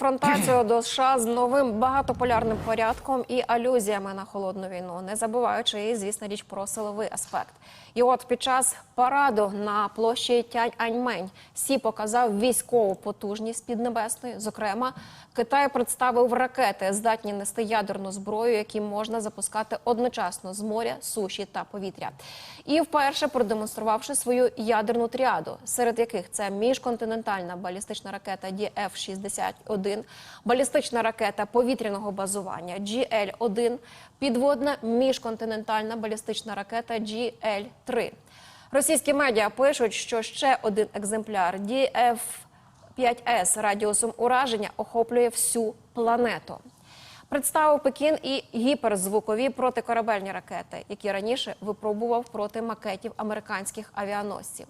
Конфронтацію до США з новим багатополярним порядком і алюзіями на холодну війну, не забуваючи і, звісно, річ про силовий аспект. І от під час параду на площі Тянь-Аньмень Сі показав військову потужність піднебесної. Зокрема, Китай представив ракети, здатні нести ядерну зброю, які можна запускати одночасно з моря, суші та повітря. І вперше продемонструвавши свою ядерну тріаду, серед яких це міжконтинентальна балістична ракета DF-61, балістична ракета повітряного базування GL-1, підводна міжконтинентальна балістична ракета GL-3. Російські медіа пишуть, що ще один екземпляр DF 5С радіусом ураження охоплює всю планету. Представив Пекін і гіперзвукові протикорабельні ракети, які раніше випробував проти макетів американських авіаносців.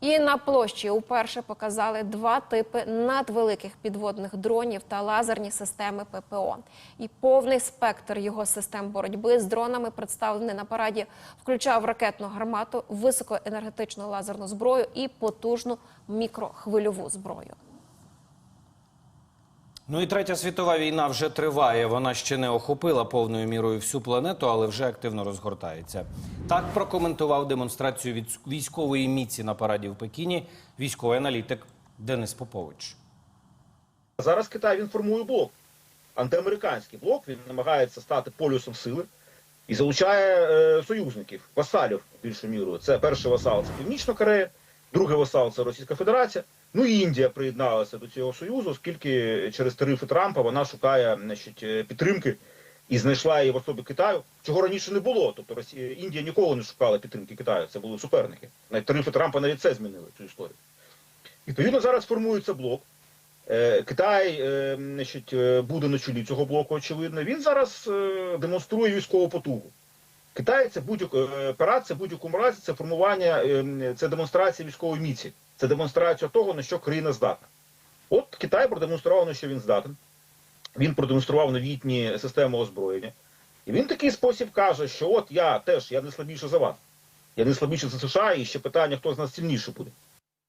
І на площі уперше показали два типи надвеликих підводних дронів та лазерні системи ППО. І повний спектр його систем боротьби з дронами, представлений на параді, включав ракетну гармату, високоенергетичну лазерну зброю і потужну мікрохвильову зброю. Ну і третя світова війна вже триває. Вона ще не охопила повною мірою всю планету, але вже активно розгортається. Так прокоментував демонстрацію від військової міці на параді в Пекіні військовий аналітик Денис Попович. Зараз Китай він формує блок, антиамериканський блок. Він намагається стати полюсом сили і залучає е, союзників, васалів більшою мірою. Це перший васал це Північна Корея, другий васал це Російська Федерація. Ну і Індія приєдналася до цього союзу, оскільки через тарифи Трампа вона шукає значить, е, підтримки і знайшла її в особі Китаю, чого раніше не було. Тобто Росія, Індія ніколи не шукала підтримки Китаю. Це були суперники. Навіть тарифи Трампа навіть це змінили цю історію. Відповідно, зараз формується блок. Е, Китай е, значить, буде на чолі цього блоку, очевидно. Він зараз демонструє військову потугу. Китай це будь-яка операція, це будь-якому разі це формування, е, це демонстрація військової міці, це демонстрація того, на що країна здатна. От Китай продемонстрував, на що він здатен. Він продемонстрував новітні системи озброєння. І він в такий спосіб каже, що от я теж я не слабіше за вас. Я не слабіше за США, і ще питання, хто з нас сильніше буде.